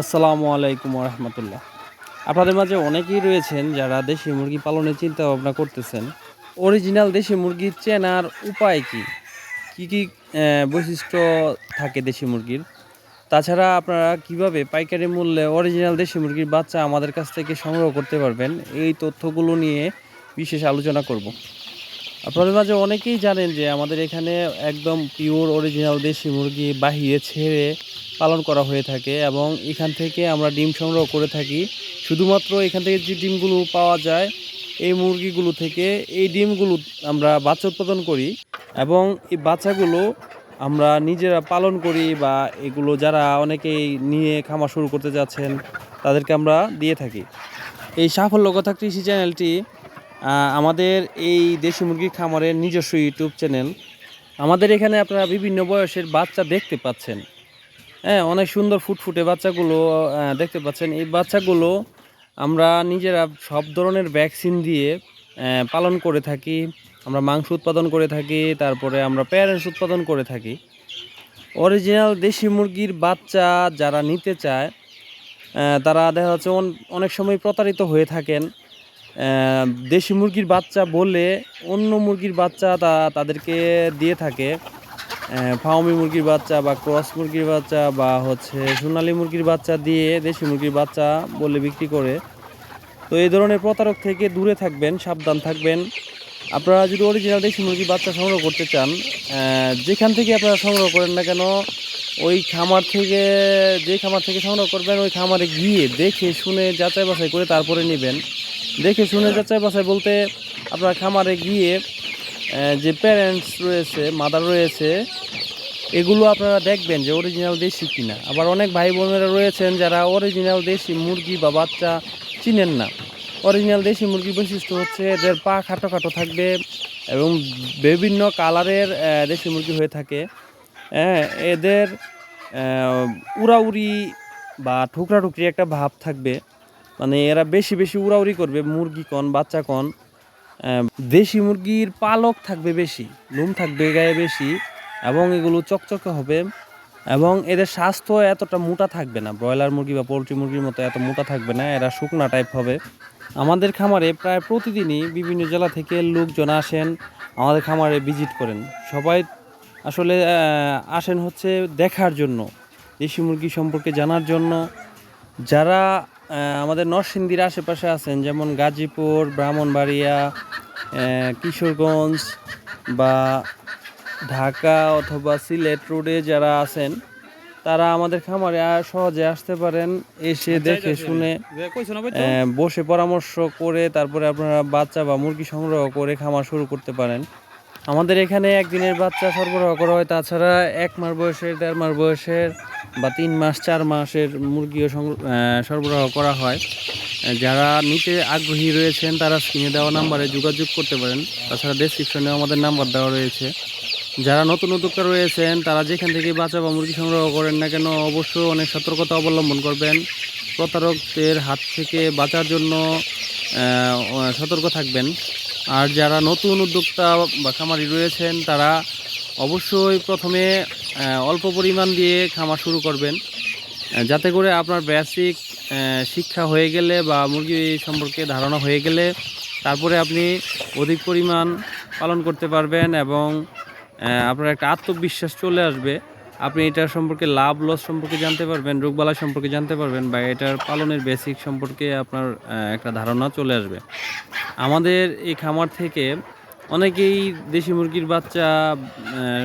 আসসালামু আলাইকুম রহমতুল্লাহ আপনাদের মাঝে অনেকেই রয়েছেন যারা দেশি মুরগি পালনের চিন্তা ভাবনা করতেছেন। অরিজিনাল দেশি মুরগির চেনার উপায় কি? কি কি বৈশিষ্ট্য থাকে দেশি মুরগির? তাছাড়া আপনারা কীভাবে পাইকারি মূল্যে অরিজিনাল দেশি মুরগির বাচ্চা আমাদের কাছ থেকে সংগ্রহ করতে পারবেন, এই তথ্যগুলো নিয়ে বিশেষ আলোচনা করব। আপনাদের মাঝে অনেকেই জানেন যে আমাদের এখানে একদম পিওর অরিজিনাল দেশি মুরগি বাহিরে ছেড়ে পালন করা হয়ে থাকে এবং এখান থেকে আমরা ডিম সংগ্রহ করে থাকি। শুধুমাত্র এখান থেকে যে ডিমগুলো পাওয়া যায়, এই মুরগিগুলো থেকে এই ডিমগুলো আমরা বাচ্চা উৎপাদন করি এবং এই বাচ্চাগুলো আমরা নিজেরা পালন করি বা এগুলো যারা অনেকেই নিয়ে খামার শুরু করতে যাচ্ছেন, তাদেরকে আমরা দিয়ে থাকি। এই সাফল্য কথা কৃষি চ্যানেলটি আমাদের এই দেশি মুরগির খামারের নিজস্ব ইউটিউব চ্যানেল। আমাদের এখানে আপনারা বিভিন্ন বয়সের বাচ্চা দেখতে পাচ্ছেন। হ্যাঁ অনেক সুন্দর ফুটফুটে বাচ্চাগুলো দেখতে পাচ্ছেন। এই বাচ্চাগুলো আমরা নিজেরা সব ধরনের ভ্যাকসিন দিয়ে পালন করে থাকি। আমরা মাংস উৎপাদন করে থাকি, তারপরে আমরা প্যারেন্টস উৎপাদন করে থাকি। অরিজিনাল দেশি মুরগির বাচ্চা যারা নিতে চায় তারা দেখা যাচ্ছে অন- অনেক সময় প্রতারিত হয়ে থাকেন। দেশি মুরগির বাচ্চা বলে অন্য মুরগির বাচ্চা তা, তাদেরকে দিয়ে থাকে। ফাউমি মুরগির বাচ্চা বা ক্রস মুরগির বাচ্চা বা হচ্ছে সোনালী মুরগির বাচ্চা দিয়ে দেশি মুরগির বাচ্চা বলে বিক্রি করে। তো এই ধরনের প্রতারক থেকে দূরে থাকবেন, সাবধান থাকবেন। আপনারা যদি অরিজিনাল দেশি মুরগির বাচ্চা সংগ্রহ করতে চান যেখান থেকে আপনারা সংগ্রহ করেন না কেন, ওই খামার থেকে, যে খামার থেকে সংগ্রহ করবেন, ওই খামারে গিয়ে দেখে শুনে যাচাই বাছাই করে তারপরে নেবেন। দেখে শুনে যাচাই বাছাই বলতে আপনার খামারে গিয়ে যে প্যারেন্টস রয়েছে মাদার রয়েছে এগুলো আপনারা দেখবেন যে অরিজিনাল দেশি কিনা। আবার অনেক ভাই বোনেরা রয়েছেন যারা অরিজিনাল দেশি মুরগি বা বাচ্চা চিনেন না। অরিজিনাল দেশি মুরগির বৈশিষ্ট্য হচ্ছে এদের পা খাটো খাটো থাকবে এবং বিভিন্ন কালারের দেশি মুরগি হয়ে থাকে। হ্যাঁ এদের উড়াউড়ি বা ঠুকরা ঠুকরি একটা ভাব থাকবে। মানে এরা বেশি বেশি উড়াউড়ি করবে মুরগি কন, বাচ্চা কন। দেশি মুরগির পালক থাকবে বেশি লোম থাকবে গায়ে বেশি। এবং এগুলো চকচকে হবে এবং এদের স্বাস্থ্য এতটা মোটা থাকবে না। ব্রয়লার মুরগি বা পোলট্রি মুরগির মতো এত মোটা থাকবে না, এরা শুকনা টাইপ হবে। আমাদের খামারে প্রায় প্রতিদিনই বিভিন্ন জেলা থেকে লোকজন আসেন, আমাদের খামারে ভিজিট করেন। সবাই আসলে আসেন হচ্ছে দেখার জন্য, দেশি মুরগি সম্পর্কে জানার জন্য। যারা আমাদের নরসিংদীর আশেপাশে আছেন, যেমন গাজীপুর, ব্রাহ্মণবাড়িয়া কিশোরগঞ্জ বা ঢাকা অথবা সিলেট রোডে যারা আছেন তারা আমাদের খামারে আ- সহজে আসতে পারেন এসে দেখে শুনে বসে পরামর্শ করে তারপরে আপনারা বাচ্চা বা মুরগি সংগ্রহ করে খামার শুরু করতে পারেন। আমাদের এখানে একদিনের বাচ্চা সরবরাহ করা হয় তাছাড়া এক মাস বয়সের দেড় মাস বয়সের বা তিন মাস চার মাসের মুরগিও সরবরাহ করা হয়। যারা নিতে আগ্রহী রয়েছেন তারা স্ক্রিনে দেওয়া নাম্বারে যোগাযোগ করতে পারেন। তাছাড়া ডেসক্রিপশনেও আমাদের নাম্বার দেওয়া রয়েছে। যারা নতুন উদ্যোক্তা রয়েছেন, তারা যেখান থেকে বাচ্চা বা মুরগি সংগ্রহ করেন না কেন, অবশ্যই অনেক সতর্কতা অবলম্বন করবেন। প্রতারকদের হাত থেকে বাঁচার জন্য সতর্ক থাকবেন। আর যারা নতুন উদ্যোক্তা বা খামারি রয়েছেন, তারা অবশ্যই প্রথমে অল্প পরিমাণ দিয়ে খামার শুরু করবেন। যাতে করে আপনার বেসিক শিক্ষা হয়ে গেলে বা মুরগি সম্পর্কে ধারণা হয়ে গেলে, তারপরে আপনি অধিক পরিমাণ পালন করতে পারবেন এবং আপনার একটা আত্মবিশ্বাস চলে আসবে। আপনি এটার সম্পর্কে লাভ লস সম্পর্কে জানতে পারবেন রোগবালা সম্পর্কে জানতে পারবেন বা এটার পালনের বেসিক সম্পর্কে আপনার একটা ধারণা চলে আসবে। আমাদের এই খামার থেকে অনেকেই দেশি মুরগির বাচ্চা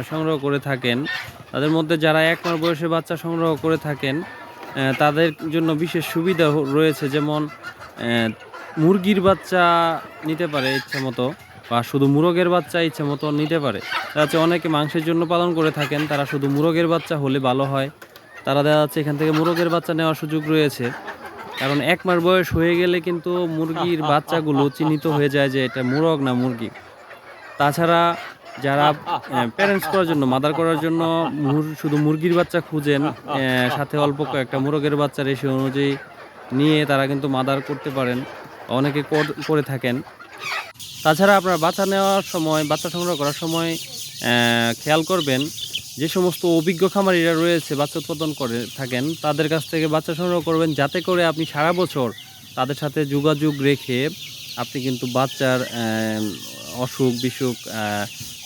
সংগ্রহ করে থাকেন। তাদের মধ্যে যারা এক মাস বয়সে বাচ্চা সংগ্রহ করে থাকেন তাদের জন্য বিশেষ সুবিধা রয়েছে। যেমন মুরগির বাচ্চা নিতে পারে ইচ্ছা মতো। বা শুধু মুরগের বাচ্চা ইচ্ছে মতো নিতে পারে। দেখা অনেকে মাংসের জন্য পালন করে থাকেন, তারা শুধু মুরগের বাচ্চা হলে ভালো হয়। তারা দেখা যাচ্ছে এখান থেকে মুরগের বাচ্চা নেওয়ার সুযোগ রয়েছে। কারণ এক মাস বয়স হয়ে গেলে কিন্তু মুরগির বাচ্চাগুলো চিহ্নিত হয়ে যায় যে এটা মুরগ না মুরগি। তাছাড়া যারা প্যারেন্টস করার জন্য মাদার করার জন্য শুধু মুরগির বাচ্চা খুঁজেন সাথে অল্প কয়েকটা মুরগের বাচ্চা রেশিও অনুযায়ী নিয়ে তারা কিন্তু মাদার করতে পারেন। অনেকে করে থাকেন। তাছাড়া আপনার বাচ্চা নেওয়ার সময়, বাচ্চা সংগ্রহ করার সময় খেয়াল করবেন যে সমস্ত অভিজ্ঞ খামারিরা রয়েছে, বাচ্চা উৎপাদন করে থাকেন, তাদের কাছ থেকে বাচ্চা সংগ্রহ করবেন যাতে করে আপনি সারা বছর তাদের সাথে যোগাযোগ রেখে আপনি কিন্তু বাচ্চার অসুখ, বিসুখ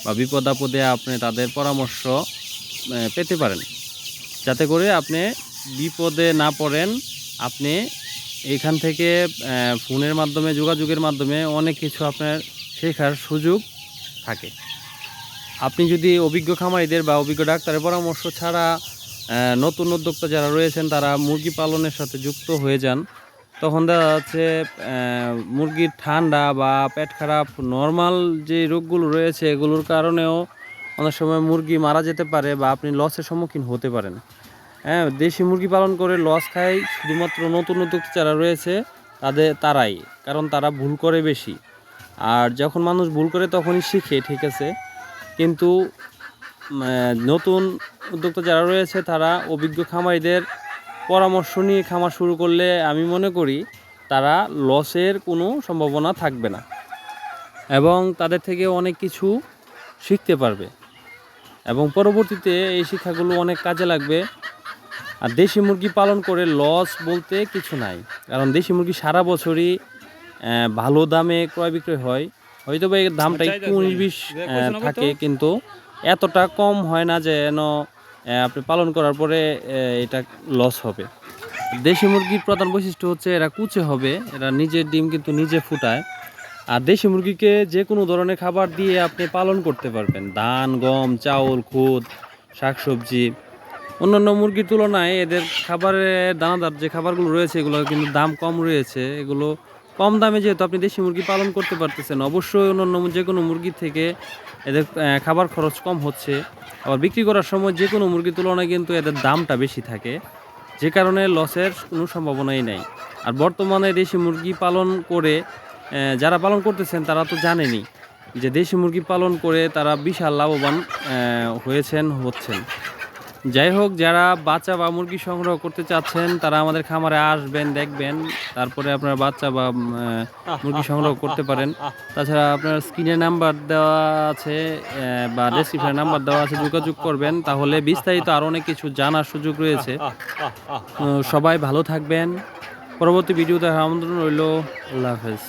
বা বিপদ আপদে আপনি তাদের পরামর্শ পেতে পারেন। যাতে করে আপনি বিপদে না পড়েন, আপনি এইখান থেকে ফোনের মাধ্যমে, যোগাযোগের মাধ্যমে অনেক কিছু আপনার শেখার সুযোগ থাকে। আপনি যদি অভিজ্ঞ খামারিদের বা অভিজ্ঞ ডাক্তারের পরামর্শ ছাড়া নতুন উদ্যোক্তা যারা রয়েছেন, তারা মুরগি পালনের সাথে যুক্ত হয়ে যান, তখন দেখা যাচ্ছে মুরগির ঠান্ডা বা পেট খারাপ, নর্মাল যে রোগগুলো রয়েছে, এগুলোর কারণেও অনেক সময় মুরগি মারা যেতে পারে বা আপনি লসের সম্মুখীন হতে পারেন। হ্যাঁ দেশি মুরগি পালন করে লস খায় শুধুমাত্র নতুন উদ্যোক্তা যারা রয়েছে, তাদের, তারাই, কারণ তারা ভুল করে বেশি। আর যখন মানুষ ভুল করে তখনই শিখে, ঠিক আছে? কিন্তু নতুন উদ্যোক্তা যারা রয়েছে, তারা অভিজ্ঞ খামারিদের পরামর্শ নিয়ে খামার শুরু করলে আমি মনে করি তারা লসের কোনো সম্ভাবনা থাকবে না এবং তাদের থেকে অনেক কিছু শিখতে পারবে। এবং পরবর্তীতে এই শিক্ষাগুলো অনেক কাজে লাগবে। আর দেশি মুরগি পালন করে লস বলতে কিছু নাই। কারণ দেশি মুরগি সারা বছরই ভালো দামে ক্রয় বিক্রয় হয়। হয়তো বা এর দামটা একটু উনিশ বিশ থাকে কিন্তু এতটা কম হয় না যেন আপনি পালন করার পরে এটা লস হবে। দেশি মুরগির প্রধান বৈশিষ্ট্য হচ্ছে এরা কুচে হবে এরা নিজের ডিম কিন্তু নিজে ফুটায়। আর দেশি মুরগিকে যে কোনো ধরনের খাবার দিয়ে আপনি পালন করতে পারবেন। ধান গম চাউল খুদ শাকসবজি। অন্যান্য মুরগির তুলনায় এদের খাবারের দানাদার যে খাবারগুলো রয়েছে, এগুলো কিন্তু দাম কম রয়েছে। এগুলো কম দামে যেহেতু আপনি দেশি মুরগি পালন করতে পারতেছেন, অবশ্যই অন্যান্য যে কোনো মুরগির থেকে এদের খাবার খরচ কম হচ্ছে। আবার বিক্রি করার সময় যে কোনো মুরগির তুলনায় কিন্তু এদের দামটা বেশি থাকে, যে কারণে লসের কোনো সম্ভাবনাই নেই। আর বর্তমানে দেশি মুরগি পালন করে যারা পালন করতেছেন তারা তো জানেনই যে দেশি মুরগি পালন করে তারা বিশাল লাভবান হয়েছেন, হচ্ছেন। যাই হোক, যারা বাচ্চা বা মুরগি সংগ্রহ করতে চাচ্ছেন, তারা আমাদের খামারে আসবেন, দেখবেন। তারপরে আপনার বাচ্চা বা মুরগি সংগ্রহ করতে পারেন। তাছাড়া আপনার স্ক্রিনে নাম্বার দেওয়া আছে বা ডেসক্রিপশনে নাম্বার দেওয়া আছে, যোগাযোগ করবেন। তাহলে বিস্তারিত আরও অনেক কিছু জানার সুযোগ রয়েছে। সবাই ভালো থাকবেন। পরবর্তী ভিডিও দেখার আমন্ত্রণ রইল। আল্লাহ হাফেজ।